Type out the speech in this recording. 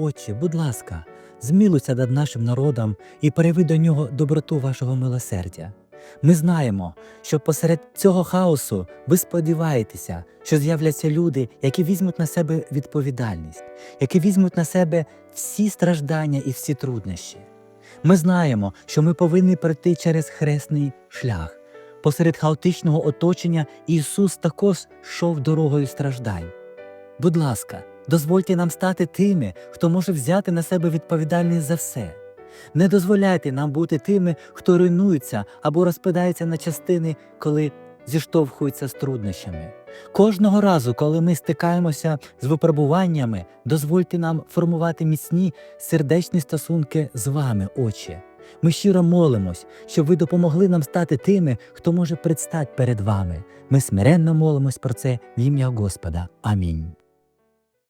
Отче, будь ласка, змілуйся над нашим народом і переви до нього доброту вашого милосердя. Ми знаємо, що посеред цього хаосу ви сподіваєтеся, що з'являться люди, які візьмуть на себе відповідальність, які візьмуть на себе всі страждання і всі труднощі. Ми знаємо, що ми повинні пройти через хресний шлях. Посеред хаотичного оточення Ісус також йшов дорогою страждань. Будь ласка, дозвольте нам стати тими, хто може взяти на себе відповідальність за все. Не дозволяйте нам бути тими, хто руйнується або розпадається на частини, коли зіштовхуються з труднощами. Кожного разу, коли ми стикаємося з випробуваннями, дозвольте нам формувати міцні сердечні стосунки з вами, Отче. Ми щиро молимось, щоб ви допомогли нам стати тими, хто може предстати перед вами. Ми смиренно молимось про це в ім'я Господа. Амінь.